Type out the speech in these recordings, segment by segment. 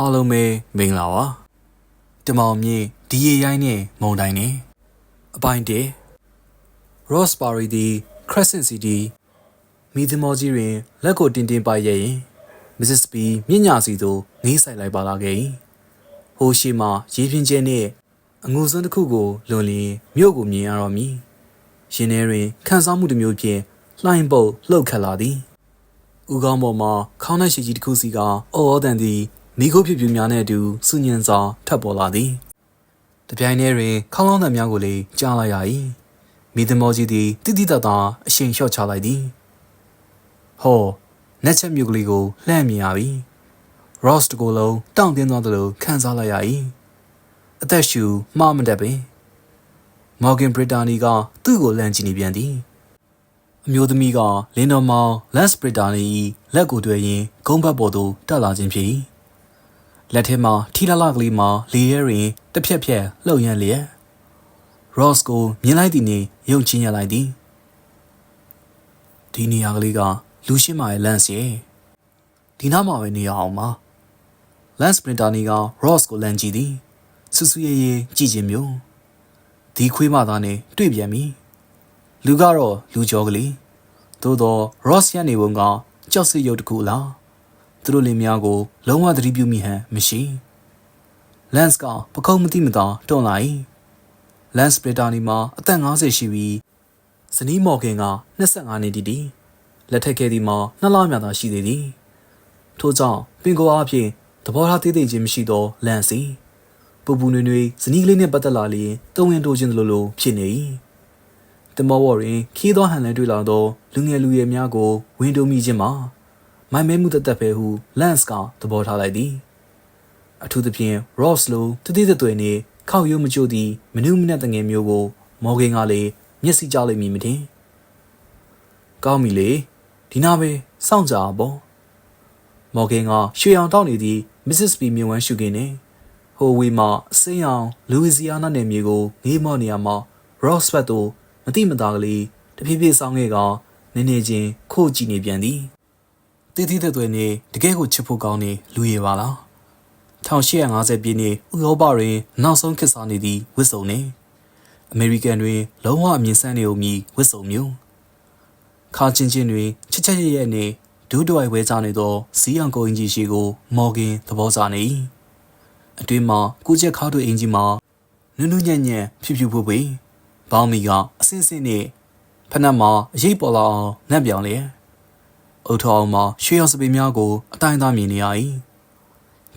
အားလုံးပဲမင်္ဂလာပါတမောင်မြေဒီရေရိုင်းနဲ့မုံတိုင်းနဲ့အပိုင်းတ Roseberry ဒီ Crescent City မိသမောကြီးတွင်လက်ကိုတင်တင်ပါရဲ့ရင် Mrs. B မြင့်ညာစီသို့ငေးဆိုင်လိုက်ပါလာခဲ့၏ဟိုရှိမှရေပြင်းကျဲနှင့်အငူစွန်းတစ်ခုကိုလွန်လျင်မြို့ကိုမြင်ရတော့မည်ရင်ထဲတွင်ခန်းစားမှုတစ်မျိုးဖြင့်လှိုင်းပုတ်လှုပ်ခတ်လာသည်ဦးခေါင်းပေါ်မှာခေါင်းနှက်ရှိကြီးတစ်ခုစီကအော်အော်တန်သည် မိခိုးဖြူဖြူများနဲ့အတူစူညံစွာထပ်ပေါ်လာသည်တပြိုင်တည်းတွင်ခေါင်းလောင်းသံများကိုလည်းကြားလိုက်ရ၏မိသမောကြီးသည်တိတိတတ်တာအရှိန်လျှော့ချလိုက်သည်ဟောနက်ချက်မြုပ်ကလေးကိုလှမ်းမြင်ရပြီ Ross တကိုယ်လုံးတောင့်တင်းသွားသလိုခံစားလိုက်ရ၏အသက်ရှူမှားမတတ်ပင် Morgan Brittany ကသူ့ကိုလှမ်းကြည့်နေပြန်သည်အမျိုးသမီးကလင်းတော်မောင် Les Brittany ၏လက်ကိုတွေ့ရင်ဂုံးဘတ်ပေါ်သို့တက်လာခြင်းဖြစ်၏ လက်ထဲမှာထီလာလာကလေးမှာလေရဲတွင်တစ်ဖြက်ဖြက်လှုပ်ရမ်းလျက် Ross ကိုမြင်လိုက်သည်နှင့်ယုံချင်းရလိုက်သည်ဒီနေရာကလေးကလူရှင်းမာရဲ့လန့်စီဒီနားမှာပဲနေရအောင်ပါ Lance Brittany က Ross ကိုလမ်းကြည့်သည်ဆူဆူရဲရဲကြည့်ခြင်းမျိုးဒီခွေးမသားနဲ့တွေ့ပြန်ပြီလူကတော့လူကြောကလေးသို့တော့ Ross ရနေပုံကကြောက်စစ်ရုပ်တစ်ခုလား သူတို့လင်များကိုလုံးဝသတိပြုမိဟန်မရှိ Lance ကပခုံးမသိမသာတွန်းလိုက် Lance Brittany မှာအသက်50ရှိပြီးဇနီးမော်ခင်က25နှစ်တည်တည်လက်ထက်ကဲဒီမှာနှစ်လမြသာရှိသေးသည်ထို့ကြောင့်ပင်ကိုအားဖြင့်သဘောထားသေးသေးချင်းမရှိသောလန်စီပူပူနွေနွေဇနီးကလေးနှင့်ပတ်သက်လာလျင်တုံဝင်တိုးခြင်းလိုလိုဖြစ်နေ၏တမောဝေါ်တွင်ခီးသောဟန်လန်တွေ့လာသောလူငယ်လူရွယ်များကိုဝင်းတိုးမိခြင်းမှာ မိုင်မဲမှုတသက်ပဲဟုလန့်စ်ကသဘောထားလိုက်သည်အထူးသဖြင့် Ross လိုတတိတသွေနှင့်ခောက်ရိုးမကျို့သည့်မနုမနက်တငယ်မျိုးကို မော်ဂင်ကလည်းမျက်စိကျလိမ့်မည်မထင်ကောင်းပြီလေဒီနာပဲစောင့်ကြပါပေါ့မော်ဂင်ကရွှေအောင်တောက်နေသည့် Mrs. B မြဝန်းရှုခင်းနေဟိုဝေမှာအစိမ်းအောင်လူဝီဇီယာနာနယ်မြေကိုငေးမော့နေရမှာ Ross ဘတ်တို့မတိမသားကလေးတဖြည်းဖြည်းဆောင်းခဲ့ကနည်းနည်းချင်းခိုးကြည့်နေပြန်သည် တည်တည်တဲ့တွေနေတကယ်ကိုချစ်ဖို့ကောင်းနေလူရည်ပါလား1850ပြည့်နှစ်ဥရောပတွင်နောက်ဆုံးခေတ်စားနေသည့်ဝစ်စုံနေအမေရိကန်တွင် လုံးဝအမြင့်ဆန်းနေုံမီဝစ်စုံမျိုးခါချင်းချင်းတွင်ချစ်ချက်ရရဲ့နေဒူးတွိုင်ဝဲကြနေသောဇီးအောင်ကိုအင်ကြီးရှိကို မော်ဂင်သဘောစားနေ၏အတွင်းမှာကိုချက်ခါတို့အင်ကြီးမှာနုနုညံ့ညံ့ဖြူဖြူဖွေးဖွေးဘောင်းမီကအစင်းစင်းနဲ့ဖက်နှက်မှာအရေးပေါ်လာအောင်နှက်ပြောင်လျက် အုတ်ထောင်မှာရွှေရောင်စပင်များကိုအတိုင်းသားမြင်နေရ၏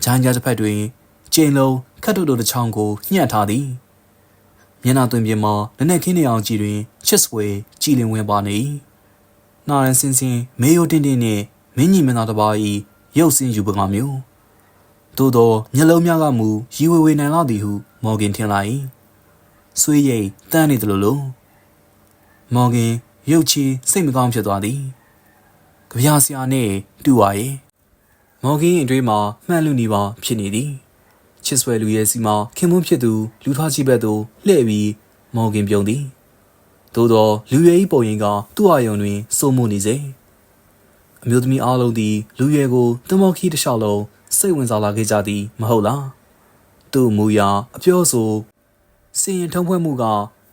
ဂျန်ကြားတစ်ဖက်တွင်ကျင်းလုံးခတ်တုတ်တို့တစ်ချောင်းကိုညှက်ထားသည်မျက်နှာသွင်းပြမှာနက်နက်ခင်းနေအောင်ကြည်တွင်ချစ်ဆွေကြည်လင်ဝင်ပါနေ၏နာရန်စင်းစင်းမေယိုတင်းတင်းနှင့်မင်းကြီးမင်းသားတစ်ပါး၏ရုပ်စင်းယူပကမျိုးသို့သောမျက်လုံးများကမူရီဝေဝေနိုင်လာသည်ဟု မော်ဂင်ထင်လိုက်၏ဆွေးရိတ်တန်းနေတယ်လို့လို့မော်ဂင်ရုပ်ချီစိတ်မကောင်းဖြစ်သွားသည် ကြပြာဆရာနှင့်တူပါရဲ့မော်ဂင်အတွင်းမှာမှန်လူနေပါဖြစ်နေသည်ချစ်ဆွဲလူရဲ့စီမှာခင်မွန်းဖြစ်သူလူထွားကြီးဘက်သို့လှည့်ပြီးမော်ဂင်ပြုံးသည်သို့သောလူရဲ့ဤပုံရင်ကသူ့အယုံတွင်စိုးမိုးနေစေအမျိုးသမီးအားလုံးသည်လူရဲကိုတမော်ခီတစ်လျှောက်လုံးစိတ်ဝင်စားလာခဲ့ကြသည်မဟုတ်လားသူ့မူရာအပြောဆိုစင်ရင်ထုံးဖွဲ့မှုက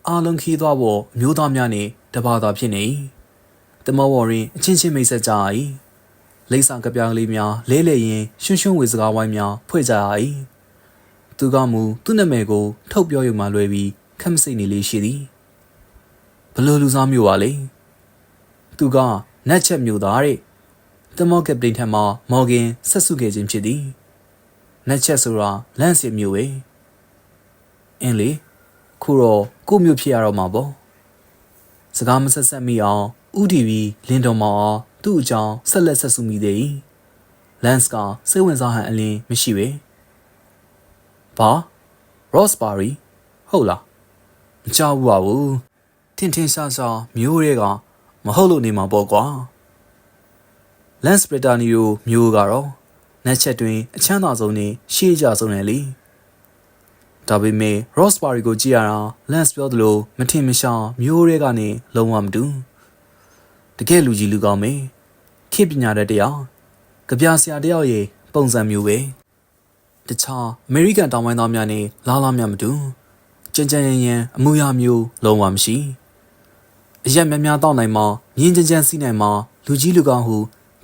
အားလုံးခီးသွားဖို့အမျိုးသားများနှင့်တပါတာဖြစ်နေ၏ တမော်ဝေါ်ရင်အချင်းချင်းမိတ်ဆက်ကြ၏လိမ့်စာကပြားကလေးများလဲလဲရင်ရွှွှွှွဝေစကားဝိုင်းများဖွဲ့ကြ၏သူကမူသူ့နာမည်ကို ထုတ်ပြောရုံမှလွယ်ပြီးခက်မစိတ်နေလေးရှိသည်ဘလို့လူစားမျိုးပါလေသူကနတ်ချက်မျိုးသားတဲ့တမောကပတိန်ထံမှမော်ဂင်ဆက်စုခဲ့ခြင်းဖြစ်သည်နတ်ချက်ဆိုတာလန့်စစ်မျိုးပဲအင်းလေခုတော့ကို့မျိုးဖြစ်ရတော့မှာပေါ့စကားမဆက်ဆက်မိအောင် ဥတီဗီလင်းတော်မောင်အောင်သူ့အကြောင်းဆက်လက်ဆက်စုမိသေး၏လန့်စ်ကစိတ်ဝင်စားဟန်အလင်းမရှိပဲဘာရော့စပါရီဟုတ်လားမကြောက်ဘူးပါဘူးထင်ထင်ရှားရှားမျိုးတွေကမဟုတ်လို့နေမှာပေါ့ကွာလန့်စပရတာနီယိုမျိုးကတော့နက်ချက်တွင်အချမ်းသာဆုံးနဲ့ရှေးကြဆုံးတယ်လေဒါပေမဲ့ Roseberry ကိုကြည့်ရတာ Lance ပြောသလိုမထင်မရှားမျိုးတွေကနေလုံးဝမတူ တကယ်လူကြီးလူကောင်းမေခေပညာတဲ့တရားကြပြဆရာတယောက်ရဲ့ပုံစံမျိုးပဲတခြားအမေရိကန်တောင်ပိုင်းသားများနဲ့လားလားများမတူကြံကြံရံရံအမှုရာမျိုးလုံးဝမရှိအရက်များများတောက်နိုင်မှာမြင်းကြံကြံစီးနိုင်မှာလူကြီးလူကောင်းဟု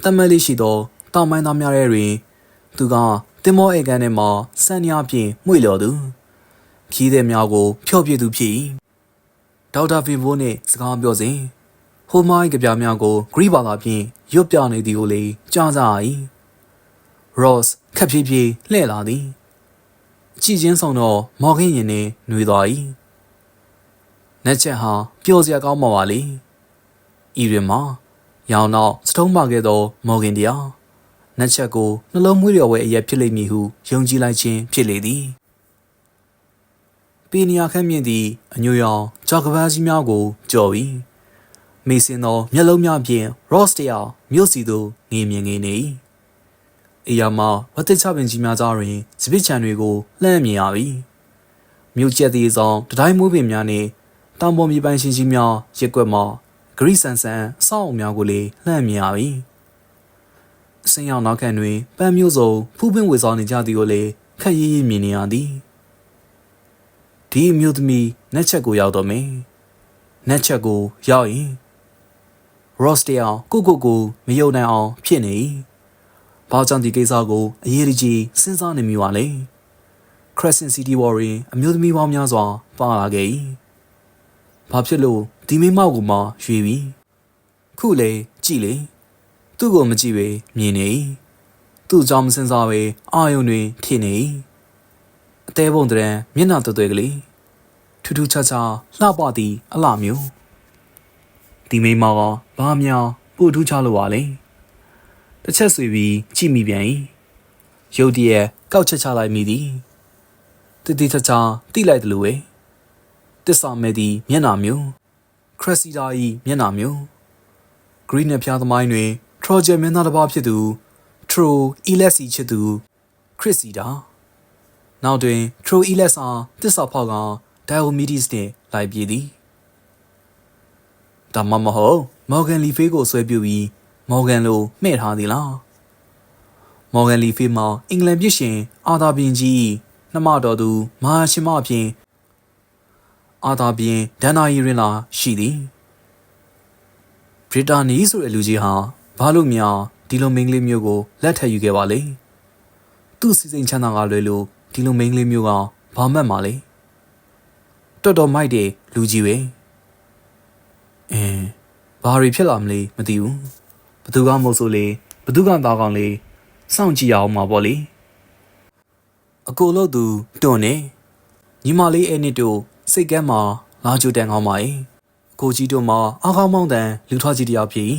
တတ်မှတ်လေးရှိသောတောင်ပိုင်းသားများရဲ့တွင်သူကတင်မောဧကန်ထဲမှာစံညာဖြင့်မှွေလျော်သူခီးတဲ့များကိုဖျော့ပြသူဖြစ်၏ဒေါက်တာဖင်ဘိုးနှင့်စကားပြောစဉ် ဟိုမိုင်းကြပြများကိုဂရိဘာသာဖြင့်ရွတ်ပြနေသည်ကိုလေကြားကြ၏ရော့စ်ခက်ဖြည်းဖြည်းလှည့်လာသည်အချီချင်းဆောင်တော့မော်ခင်းရင်နှင့်နှွေသွား၏နက်ချက်ဟာပျော်စရာကောင်းမှာပါလေဤတွင်မှာရောင်တော့စထုံးပါခဲ့သော မော်ဂင်တရားနက်ချက်ကိုနှလုံးမွေးလျော်ဝဲအရက်ဖြစ်လိမ့်မည်ဟုယုံကြည်လိုက်ခြင်းဖြစ်လေသည်ပီနီယာခန့်မြင့်သည့်အညိုရောင်ကြောက်ကဘာကြီးများကိုကြော်ပြီး မေစင်သောမျက်လုံးများဖြင့် Ross တယောက်မြို့စီသို့ငေမြင်ငေနေ၏အရာမှာဝတ်တချပင်ကြီးများကြားတွင်စပစ်ချံတွေကိုလှမ်းမြင်ရပြီမြို့ကျက်သည့်ဆောင်တတိုင်းမိုးပင်များနှင့်တောင်ပေါ်မြေပိုင်ရှင်ကြီးများရက်ွက်မှဂရိဆန်ဆန်အဆောက်အုံများကိုလည်းလှမ်းမြင်ရပြီအစင်းရောက်နောက်ခံတွင်ပန်းမျိုးစုံဖူးပင်ဝေဆောင်နေကြသည်ကိုလည်းခက်ရေးရေးမြင်နေရသည်ဒီအမျိုးသမီးနက်ချက်ကိုရောက်တော့မယ်နက်ချက်ကိုရောက်ရင် Ross တယောက်ကိုကိုကိုမယုံနိုင်အောင်ဖြစ်နေ၏ဘာကြောင့်ဒီကိစ္စကိုအရေးကြီးစဉ်းစားနေမိပါလဲ Crescent City War တွင်အမျိုးသမီးပေါင်းများစွာပါလာခဲ့၏ဘာဖြစ်လို့ဒီမိမောက်ကိုမှရွေပြီခုလေကြည်လေသူ့ကိုမကြည့်ပဲမြင်နေ၏သူ့ကြောင့်မစင်စားပဲအာယုံတွင်ဖြစ်နေ၏အသေးပုံတရံမျက်နှာတွေ့တွေ့ကလေးထူးထူးခြားခြားလှပသည်အလှမျိုး ဒီမိမောက်ကဘာများပို့ထူးခြားလို့ပါလဲတစ်ချက်ဆွေပြီးကြည့်မိပြန်၏ရုတ်တရက်ကောက်ချက်ချလိုက်မိသည်တတိချာချာတိလိုက်တယ်လို့ပဲတစ္ဆာမဲသည်မျက်နှာမျိုးခရက်စီတာ၏မျက်နှာမျိုးဂရီးနဲ့ဖျားသမိုင်းတွင်ထရောဂျယ်မင်းသားတစ်ပါးဖြစ်သူထရိုအီလက်စီချစ်သူခရစ်စီတာနောက်တွင်ထရိုအီလက်စာတစ္ဆာဖောက်ကဒိုင်ယိုမီဒီစ်နှင့်လိုက်ပြေးသည် ဒါမှမဟုတ်မော်ဂန်လီဖေးကိုဆွဲပြုပြီးမော်ဂန်လိုမှဲ့ထားသည်လားမော်ဂန်လီဖေးမှာအင်္ဂလန်ပြည်ရှင်အာသာဘင်ကြီးနှမတော်သူမဟာရှင်မအဖြစ်အာသာဘင်ဒန်နာရီရင်လာရှိသည်ဘရစ်တာနီဆိုတဲ့လူကြီးဟာဘာလို့များဒီလိုမင်းကလေးမျိုးကိုလက်ထပ်ယူခဲ့ပါလဲသူ့စီစဉ်ချမ်းသာကလွယ်လို့ဒီလိုမင်းကလေးမျိုးကဘာမှတ်မှာလဲတော်တော်မိုက်တဲ့လူကြီးပဲ အင်းဘာတွေဖြစ်လာမလဲမသိဘူးဘသူကမဟုတ်ဆိုလေဘသူကသားကောင်းလေစောင့်ကြည့်ရအောင်ပါပေါ့လေအကိုလို့သူတွန်းနေညီမလေးအဲ့နှစ်တို့စိတ်ကမ်းမှာလာကြိုတန်ကောင်းပါရဲ့အကိုကြီးတို့မှာအားကောင်းမောင်းတန်လူထွားကြီးတယောက်ဖြစ်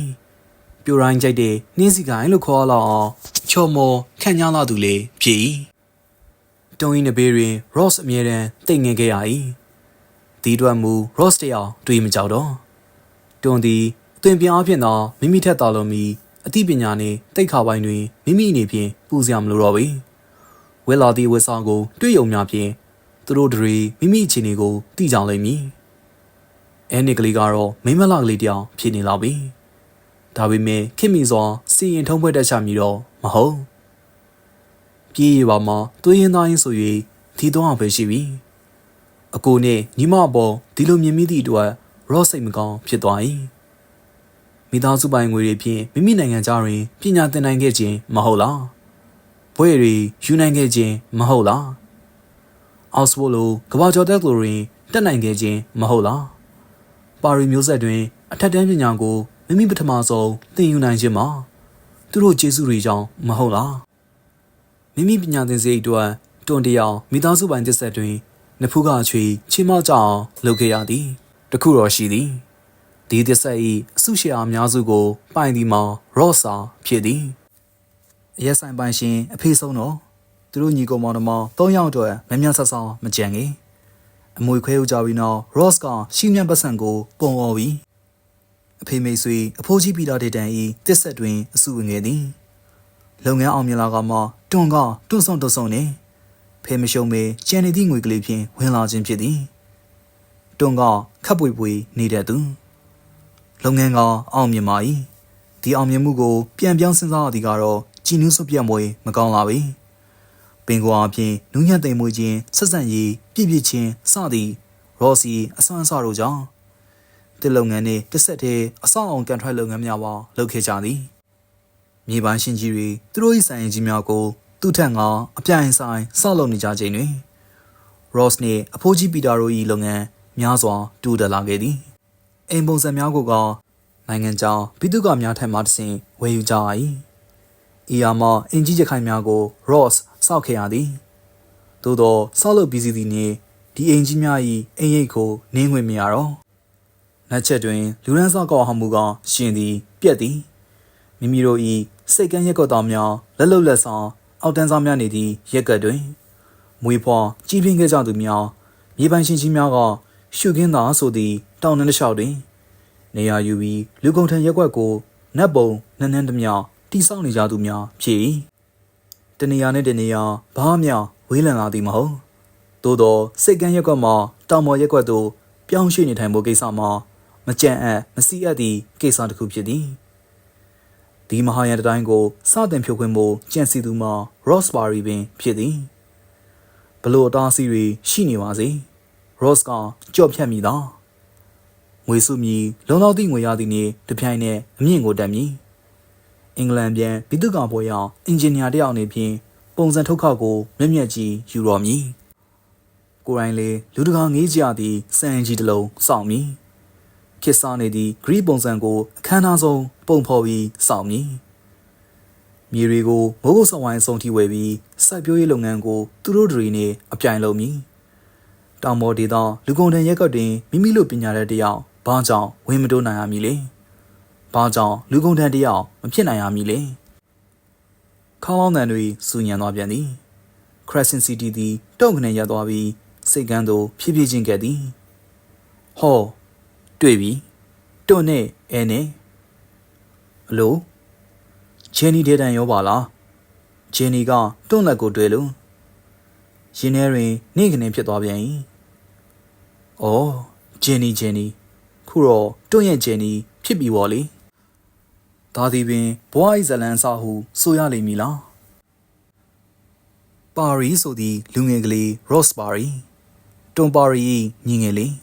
ပြိုရိုင်းကြိုက်တဲ့နှင်းစီကိုင်းလို့ခေါ်လောက်အောင်ချော်မော်ခန့်ညားလာသူလေဖြစ်တုံးရင်နဘေးတွင် Ross အမြဲတမ်းတိတ်ငင်ခဲ့ရ၏ဒီအတွက်မူ Ross တယောက်တွေးမကြောက်တော့ တွန်သည်အသွင်ပြောင်းအဖြစ်သောမိမိထက်တော်လုံးမီအသိပညာနှင့်တိတ်ခါပိုင်းတွင်မိမိအနေဖြင့်ပူစရာမလိုတော့ပေဝဲလာသည့်ဝဲဆောင်ကိုတွေ့ယုံများဖြင့်သူတို့တွေမိမိအခြေအနေကိုသိကြလိမ့်မည်အဲနစ်ကလေးကတော့မိမလာကလေးတယောက်ဖြစ်နေလောက်ပြီဒါပေမဲ့ခင်မီစွာစီရင်ထုံးဖွဲ့တတ်ချမည်တော့မဟုတ်ပြေးရပါမှာသွေးရင်သားရင်ဆို၍ဒီတော့အောင်ပဲရှိပြီအကိုနဲ့ညီမပေါ်ဒီလိုမြင်မိသည့်အတွက် ရော့စိတ်မကောင်းဖြစ်သွား၏မိသားစုပိုင်ငွေတွေဖြင့်မိမိနိုင်ငံသားတွင်ပညာသင်နိုင်ခဲ့ခြင်းမဟုတ်လားဘွဲတွေယူနိုင်ခဲ့ခြင်းမဟုတ်လားအောက်စဖို့လိုကဘာကျော်တက်ကလိုတွင်တက်နိုင်ခဲ့ခြင်းမဟုတ်လားပါရီမျိုးဆက်တွင်အထက်တန်းပညာကိုမိမိပထမဆုံးသင်ယူနိုင်ခြင်းမှာသူတို့ကျေးဇူးတွေကြောင့်မဟုတ်လားမိမိပညာသင်စေအတွက်တွန်တယောင်မိသားစုပိုင်တစ်ဆက်တွင်နဖူးကချွေချီမောက်ကြအောင်လုပ်ခဲ့ရသည် တခုတော့ရှိသည်ဒီတစ်ဆက်၏အစုရှယ်အများစုကို ပိုင်သည်မှာ ရော့စာဖြစ်သည်အရက်ဆိုင်ပိုင်ရှင်အဖေဆုံးတော့သူတို့ညီကောင်မောင်နှမ၃ယောက်အတွက်မမြတ်ဆဆောင်းမကြံငယ်အမွေခွဲဥကြပြီးနောက် Ross ကရှီမြတ်ပတ်စံကိုပုံအော်ပြီးအဖေမိတ်ဆွေအဖိုးကြီးပီတာဒေတန်ဤတစ်ဆက်တွင်အစုဝင်ခဲ့သည်လုပ်ငန်းအောင်မြင်လာကမှတွန်ကတွန့်ဆုံတွန့်ဆုံနေဖေမရှုံမေကျန်နေသည့်ငွေကလေးဖြင့်ဝင်လာခြင်းဖြစ်သည် တွန်ကခပ်ပွေပွေနေတဲ့သူလုပ်ငန်းကအောင်မြင်ပါ၏ဒီအောင်မြင်မှုကိုပြန်ပြောင်းစဉ်းစားရသည်ကတော့ကြည်နူးစွပြတ်မွေမကောင်းလာပြီပင်ကိုအပြင်နူးညံ့သိမ်မွေးခြင်းဆက်ဆံရေးပြည့်ပြည့်ချင်းစသည်ရော့စီအစွမ်းအစတို့ကြောင့်တစ်လုပ်ငန်းနှင့်တစ်ဆက်တည်းအဆောက်အုံကန်ထရိုက်လုပ်ငန်းများပါလုပ်ခဲ့ကြသည်မြေပိုင်းရှင်ကြီးတွေသူတို့၏ဆိုင်ရင်ကြီးများကိုသူ့ထက်ငါအပြိုင်ဆိုင်ဆောက်လုပ်နေကြချိန်တွင် Ross နှင့်အဖိုးကြီးပီတာတို့၏လုပ်ငန်း များစွာတူတက်လာခဲ့သည်အိမ်ပုံစံများကိုကနိုင်ငံခြားပြည်သူ့ကများထက်မှတစ်ဆင့်ဝယ်ယူကြ၏။ဤယာမအင်ကြီးကြခိုင်များကို Ross စောက်ခဲ့ရသည်။သို့သောဆောက်လုပ်ပြီးစီသည်နှင့်ဒီအင်ကြီးများ၏အိမ်ရိပ်ကိုနင်းငွေမရတော့။နက်ချက်တွင်လူရန်စောက်ကောက်ဟမှုကရှင်သည် ပြက်သည်။မိမိတို့၏စိတ်ကန်းရက်ကွက်တော်များလက်လုံလက်ဆောင်အောက်တန်းစားများနေသည့်ရက်ကတ်တွင်မွေဖွာကြီးပြင်းခဲ့ကြသူများမြေပိုင်ရှင်ကြီးများက ရှုခင်းသာဆိုသည့်တောင်နှင်းတစ်လျှောက်တွင် နေရာယူပြီးလူကုန်ထံရက်ကွက်ကိုနတ်ပုံနန်းနန်းသမျှတိဆောက်နေကြသူများဖြစ်၏တနေရာနှင့်တနေရာဘာမှဝေးလံလာသည်မဟုတ်သို့သောစိတ်ကန်းရက်ကွက်မှာတောင်ပေါ်ရက်ကွက်သို့ပြောင်းရွှေ့နေထိုင်မှုကိစ္စမှာမကြံ့အပ်မစီးအပ်သည့်ကိစ္စတစ်ခုဖြစ်သည်ဒီမဟာယန်တိုင်းကိုစတင်ဖြိုခွင်းမှုကြံစီသူမှာ Rossbury ပင်ဖြစ်သည်ဘလို့အတားအဆီးတွေရှိနေပါစေ Ross ကကြော့ဖြတ်မိသားငွေစုမီလုံလောက်သည့်ငွေရသည်နှင့်တပြိုင်နက်အမြင့်ကိုတက်မည်အင်္ဂလန်ပြန်ပြည်သူ့ကောင်ပွဲရောက်အင်ဂျင်နီယာတယောက်အနေဖြင့်ပုံစံထုတ်ခောက်ကိုမျက်မျက်ကြီးယူတော်မည်ကိုရိုင်းလေလူတကာငေးကြသည်စံကြီးတစ်လုံးစောင့်မည်ခစ်စားနေသည့်ဂရိပုံစံကိုအခမ်းအနားဆုံးပုံဖော်ပြီးစောင့်မည်မြေတွေကိုမိုးကုတ်ဆောင်ဝိုင်းဆုံးထိဝယ်ပြီးစိုက်ပျိုးရေးလုပ်ငန်းကိုသူတို့တွေနဲ့အပြိုင်လုပ်မည် တောင်ပေါ်ဒေသလူကုန်တန်ရက်ကွက်တွင်မိမိလိုပညာတဲ့တယောက်ဘာကြောင့်ဝင်မတိုးနိုင်ရမည်လဲဘာကြောင့်လူကုန်တန်တယောက်မဖြစ်နိုင်ရမည်လဲခေါင်းလောင်းတန်တွေစူညံသွားပြန်သည် Crescent City သည်တုံခနဲ့ရပ်သွားပြီးစိတ်ကန်းသို့ဖြည်းဖြည်းချင်းကဲ့သည်ဟောတွေ့ပြီတွန့်နဲ့အဲနဲ့အလိုဂျန်နီဒေတန်ရောပါလားဂျန်နီကတွန့်လက်ကိုတွေ့လို့ ရင်ထဲတွင်နေကနေဖြစ်သွားပြန်၏။အော်ဂျန်နီဂျန်နီခုတော့တွန့်ရဲ့ဂျန်နီဖြစ်ပြီပေါ့လေ။ဒါသည်ပင်ဘွားဤဇလန်စာဟုဆိုရလိမ့်မည်လား။ပါရီဆိုသည့်လူငယ်ကလေး Ross ပါရီတွန်ပါရီညီငယ်လေး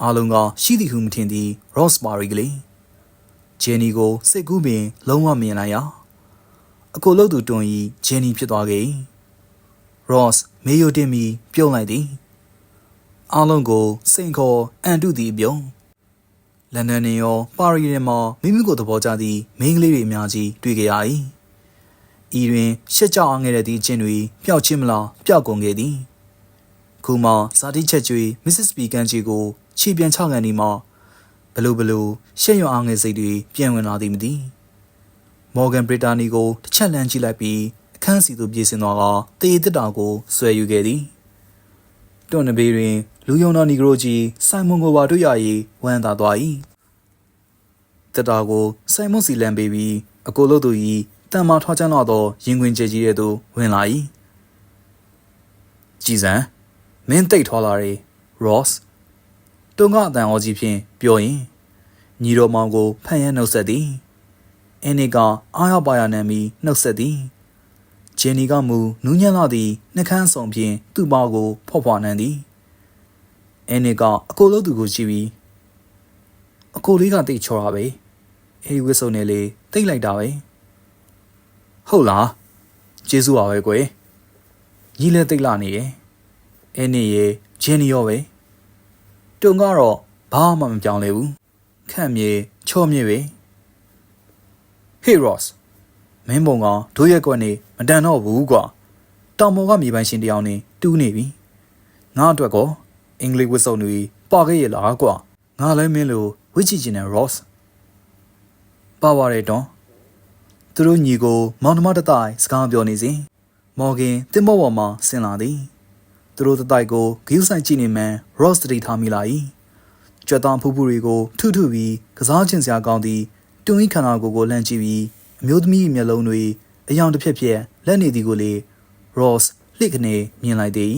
အားလုံးကရှိသည်ဟုမထင်သည့် Ross ပါရီကလေးဂျန်နီကိုစိတ်ကူးပင် လုံးဝမြင်လိုက်ရအကိုလို့သူတွန်ဤဂျန်နီဖြစ်သွားခဲ့၏ Ross မေယိုတင်မီပြုံးလိုက်သည်အားလုံးကိုစိန်ခေါ်အန်တုသည်ပြုံးလန်ဒန်နေရောပါရီထဲမှာမိမိကိုသဘောကျသည့်မိန်းကလေးတွေအများကြီးတွေ့ကြရ၏ဤတွင်ရှက်ကြောက်အားငယ်တဲ့သည့်အချင်းတွေပျောက်ချင်းမလားပျောက်ကုန်ခဲ့သည်ခုမှဇာတိချက်ကျွေးမစ္စစ်ပီကန်ကြီးကိုခြေပြန်ချကန်ဒီမှာဘလို့ဘလို့ရှက်ရွံအားငယ်စိတ်တွေပြန်ဝင်လာသည်မသိမော်ဂန်ဘရစ်တာနီကိုတစ်ချက်လန့်ကြည့်လိုက်ပြီးအ ခန်းစီသို့ပြေးဆင်းသွားကတေးတက်တာကိုဆွဲယူခဲ့သည်တွန်နဘေးတွင် လူယုံတော်နီဂရိုကြီးဆိုင်မွန်ကိုပါတွေ့ရ၏ဝမ်းသာသွား၏တက်တာကိုဆိုင်မွန်စီလန်ပေးပြီးအကိုလို့သူ၏တန်မာထွားချမ်းတော့သောရင်ခွင်ကျဲကြီးတဲ့သို့ဝင်လာ၏ကြည်စံမင်းတိတ်ထွားလာတယ် Ross တွန်ကအတန်အောကြီးဖြင့်ပြောရင်ညီတော်မောင်ကိုဖန်ရနှုတ်ဆက်သည်အင်းနီကအားရပါရနံမီနှုတ်ဆက်သည် ဂျန်နီကမူနူးညံ့လာသည့်နှကန်းဆောင်ဖြင့်သူ့ပါကိုဖော့ဖွာနှံသည်အဲနီကအကိုလို့သူကိုကြည့်ပြီးအကိုလေးကတိတ်ချော်တာပဲအဲဒီဝစ်စုံနဲ့လေတိတ်လိုက်တာပဲဟုတ်လားကျေးဇူးပါပဲကွယ်ညီလည်းတိတ်လာနေရဲ့အဲနီရဲ့ဂျန်နီရောပဲတုံကတော့ဘာမှမပြောင်းလဲဘူးခန့်မြေချော့မြေပဲ Hey Ross မင်းပုံကဒိုးရက်ကွက်နေမတန်တော့ဘူးကွာတောင်ပေါ်ကမြေပိုင်းရှင်တယောက်နေတူးနေပြီငါအတွက်ကောအင်္ဂလိပ်ဝတ်စုံတွေပါခဲ့ရလားကွာငါလည်းမင်းလိုဝစ်ချီချင်တဲ့ Ross ပါပါရဲ့တွန်သူတို့ညီကို မောင်နှမတတိုင်စကားပြောနေစဉ်မော်ဂင်တင်မော့ပေါ်မှာဆင်လာသည်သူတို့တတိုင်ကိုဂိူးဆိုင်ကြည့်နေမှန် Ross တတိထားမိလာ၏ကြွက်သားဖူးဖူးတွေကိုထုထုပြီးကစားချင်စရာကောင်းသည်တွင်းခန္ဓာကိုယ်ကိုလှမ်းကြည့်ပြီး အမျိုးသမီးမျက်လုံးတွေအယောင်တစ်ဖြက်ဖြက်လက်နေသည်ကိုလေ Ross လှစ်ကနေမြင်လိုက်သည်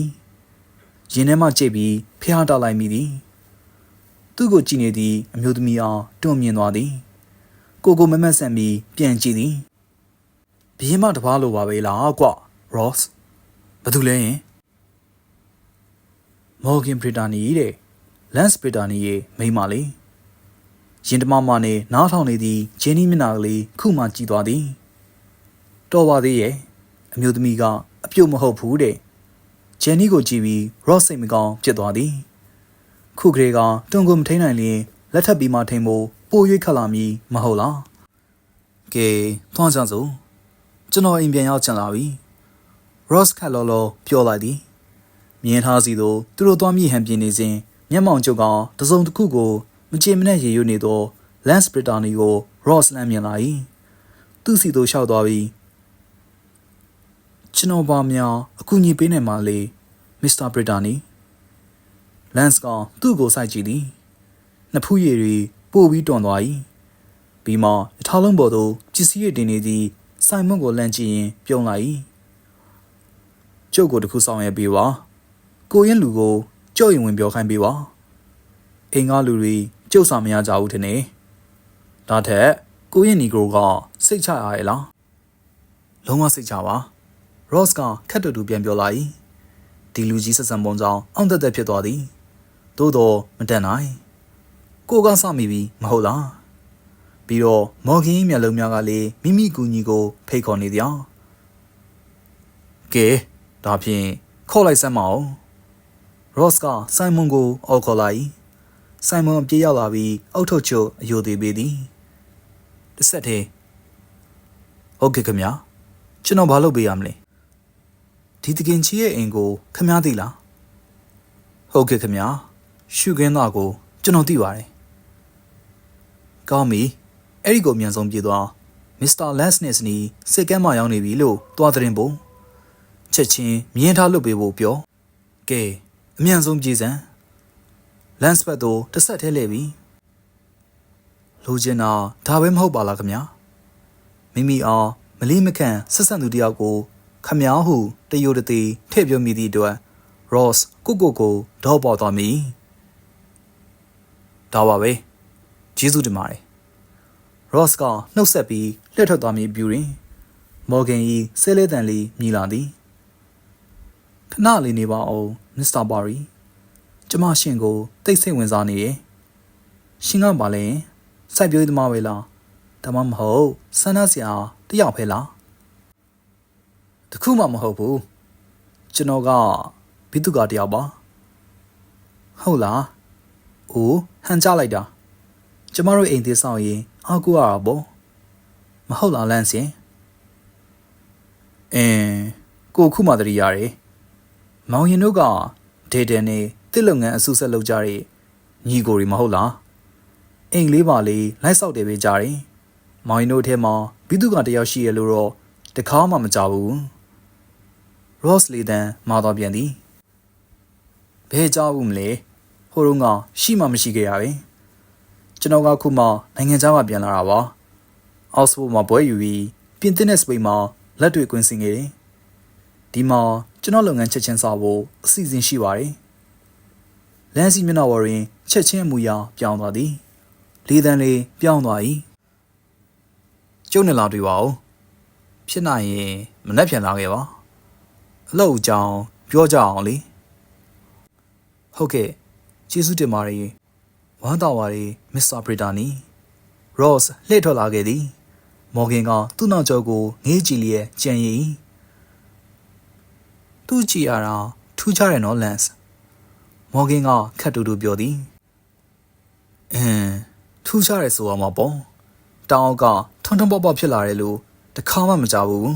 ရင်ထဲမှကြိတ်ပြီးဖျားတောက်လိုက်မိသည်သူ့ကိုကြည့်နေသည့်အမျိုးသမီးအောင်တွန့်မြင်သွားသည်ကိုကိုမမတ်ဆန်ပြီးပြန်ကြည့်သည်ဘီရင်မတပားလိုပါပဲလားကွ Ross ဘာတူလဲယင်မော်ဂင်ဘရစ်တာနီတဲ့လန့်စ်ဘရစ်တာနီရဲ့မိန်းမလေး ရင်တမမနဲ့နားထောင်နေသည့်ဂျင်းနီမျက်နှာကလေးခုမှကြည့်သွားသည်တော်ပါသေးရဲ့အမျိုးသမီးကအပြုတ်မဟုတ်ဘူးတဲ့ဂျန်နီကိုကြည့်ပြီးရော့စိတ်မကောင်းဖြစ်သွားသည်ခုကလေးကတွန်းကိုမထိန်နိုင်ရင်လက်ထပ်ပြီးမှထိန်ဖို့ပို၍ခက်လာမည်မဟုတ်လားကဲထွန်းချမ်းစို့ကျွန်တော်အိမ်ပြန်ရောက်ချင်လာပြီ Ross ခက်လောလောပြောလိုက်သည်မြင်ထားစီသို့သူတို့သွားမြည်ဟန်ပြင်းနေစဉ်မျက်မှောင်ကျုပ်ကတစုံတစ်ခုကို မချေမနဲ့ရေရွနေသော Lance Brittany ကို Ross လမ်းမြင်လာ၏သူ့စီသို့လျှောက်သွားပြီးကျွန်တော်ပါများအကူအညီပေးနိုင်ပါလေ Mr. Brittany Lance ကသူ့ကိုစိုက်ကြည့်သည်နှစ်ဖူးရည်တွေပို့ပြီးတွန်သွား၏ပြီးမှအထားလုံးပေါ်သို့ပစ္စည်းရည်တင်နေသည့်ဆိုင်မွန်ကိုလန့်ကြည့်ရင်ပြုံးလိုက်၏ကျုပ်ကိုတခုဆောင်ရွက်ပေးပါကိုရင်လူကိုကျုပ်ရင်ဝင်ပြောခိုင်းပေးပါအိမ်ကလူတွေ ကျုပ်စာမရကြဘူးထင်နေဒါထက်ကိုရင်နီဂရိုကစိတ်ချရရဲ့လားလုံးဝစိတ်ချပါ Ross ကခက်တူတူပြန်ပြောလာ၏ဒီလူကြီးဆက်ဆံပုံကြောင့်အောင်သက်သက်ဖြစ်သွားသည်သို့တော့မတန်နိုင်ကိုကစမိပြီမဟုတ်လားပြီးတော့မော်ဂင်းမျက်လုံးများကလည်းမိမိကူညီကို ဖိတ်ခေါ်နေသည်။ကဲဒါဖြင့်ခေါ်လိုက်စမ်းမအောင်။ Ross ကဆိုင်မွန်ကိုအော်ခေါ်လိုက်။ ဆိုင်မွန်ပြေးရောက်လာပြီးအောက်ထုတ်ချို့အယိုသေးပေးသည်။တစ်ဆက်တည်းဟုတ်ကဲ့ခင်ဗျာကျွန်တော်ဘာလုပ်ပေးရမလဲ။ဒီတကင်ချီရဲ့အိမ်ကိုခမားသိလား။ဟုတ်ကဲ့ခင်ဗျာရှုခင်းသားကိုကျွန်တော်သိပါတယ်။ကောင်းပြီ။အဲ့ဒီကိုအမြန်ဆုံးပြေးသွားမစ္စတာလန့်စ်နစ်နီစစ်ကမ်းမှရောက်နေပြီလို့သွားတဲ့ရင်ပုံချက်ချင်းမြင်းထားလွတ်ပေးဖို့ပြောကဲအမြန်ဆုံးပြေးစမ်း လန့်စ်ဘတ်တို့တစ်ဆက်ထဲလှည့်ပြီလိုချင်တာဒါပဲမဟုတ်ပါလားခမညာမိမိအားမလေးမခန့်ဆက်ဆံသူတယောက်ကိုခမညာဟုတယိုတသေးထည့်ပြောမိသည့်အတွက် Ross ကိုကိုကိုဒေါ်ပေါ်သွားမိဒါပါပဲကျေးဇူးတင်ပါတယ် Ross ကနှုတ်ဆက်ပြီးလှည့်ထွက်သွားမည်ပြူတွင် Morgan ၏ဆဲလဲတန်လေးမြည်လာသည်ခဏလေးနေပါအောင် Mr. Barry ကျမရှင်ကိုတိတ်ဆိတ်ဝင်စားနေရဲ့ရှင်ကပါလဲစိုက်ပျိုးသမားပဲလားဒါမှမဟုတ်ဆန္ဒဆရာတယောက်ပဲလားတခုမှမဟုတ်ဘူးကျွန်တော်ကဘိတုကတယောက်ပါဟုတ်လားအိုးဟန်ကြလိုက်တာကျမတို့အိမ်သေးဆောင်ရင်အားကိုးရတာပေါ့မဟုတ်လားလန့်စင်အင်းကိုခုမှတတိရတယ်မောင်ရင်တို့ကဒေဒန်နဲ့ တစ်လုပ်ငန်းအစုဆက်လုပ်ကြတဲ့ညီကိုတွေမဟုတ်လားအိမ်လေးပါလေးလိုက်ဆောက်တယ်ပဲကြတယ်မောင်ရင်တို့ထဲမှာဘိသူကတယောက်ရှိရလို့တော့တခါမှမကြဘူး Ross လီဒန်မာတော့ပြန်သည်ဘယ်ကြောက်ဘူးမလဲဟိုတုန်းကရှိမှမရှိခဲ့ရပဲကျွန်တော်ကခုမှနိုင်ငံခြားမှာပြန်လာတာပါအောက်စဖို့မှာဘွဲယူပြီးပြင်သစ်နဲ့စပိန်မှာလက်တွေ့ကွင်းစင်ခဲ့တယ်ဒီမှာကျွန်တော်လုပ်ငန်းချက်ချင်းစားဖို့အစီအစဉ်ရှိပါတယ် လန်စီမျက်နှာဝရင်ချက်ချင်းအမူအရာပြောင်းသွားသည်လေးတန်းလေးပြောင်းသွား၏ကျုပ်နဲ့လာတွေ့ပါဦးဖြစ်နိုင်ရင်မနှက်ပြန်လာခဲ့ပါအလုပ်အကြောင်းပြောကြအောင်လေဟုတ်ကဲ့ကျေးဇူးတင်ပါတယ်ဝမ်းသာပါရီမစ္စတာဘရစ်တာနီရော့စ်လှည့်ထွက်လာခဲ့သည်မော်ဂင်ကသူ့နောက်ကျောကိုငေးကြည့်လျက်ကြံရည်သူ့ကြည့်ရတာထူးခြားတယ်နော်လန့်စ် မော်ဂင်ကခတ်တူတူပြောသည်အင်းထူးခြားတယ်ဆိုအောင်မပေါ့တောင်အောက်ကထွန်းထွန်းပေါက်ပေါက်ဖြစ်လာတယ်လို့တခါမှမကြဘူး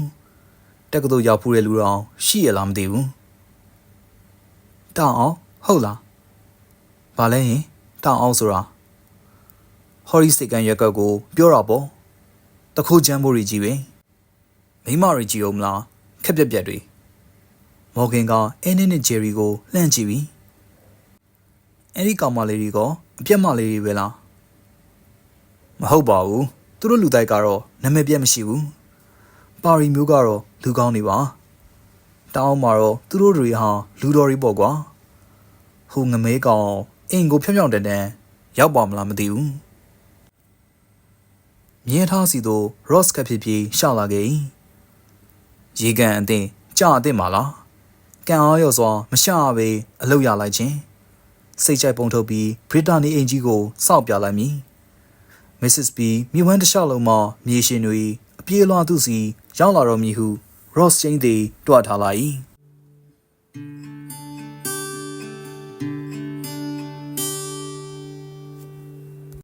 တက်ကတူရောက်ဖူးတဲ့လူတော်ရှိရလားမသိဘူးတောင်အောင်ဟုတ်လားဘာလဲရင်တောင်အောင်ဆိုတာဟော်ရီစိတ်ကန်ရက်ကွက်ကို ပြောတာပေါ့တခိုးချမ်းဖို့ရီကြီးပဲမိမရီကြီးအောင်မလားခက်ပြက်ပြက်တွေမော်ဂင်ကအင်းနဲ့ဂျယ်ရီကိုလှမ်းကြည့်ပြီး အဲ့ဒီကောင်မလေးတွေကအပြက်မလေးတွေပဲလားမဟုတ်ပါဘူးသူတို့လူတိုက်ကတော့နာမည်ပြက်မရှိဘူးပါရီမျိုးကတော့လူကောင်းနေပါတောင်းမှာတော့သူတို့တွေဟာလူတော်တွေပေါ့ကွာဟိုငမဲကောင်အိမ်ကိုဖြောင်ဖြောင်တန်တန်ရောက်ပါမလားမသိဘူးမြင်းထားစီသို့ Ross ကဖြစ်ပြီးရှောက်လာခဲ့ရေကန်အသင်ကြာအသင်ပါလားကံအားရောစွာမရှာပဲအလုပ်ရလိုက်ခြင်း စိတ်ကြိုက်ပုံထုတ်ပြီးဗြိတာနီအင်ကြီးကိုစောက်ပြလိုက်မိ။ Mrs. B မြေဝမ်းတစ်လျှောက်လုံးမှာမြေရှင်တွေအပြေးလွှားသူစီရောက်လာတော်မူဟု Ross Jane သည်တွားထားလိုက်၏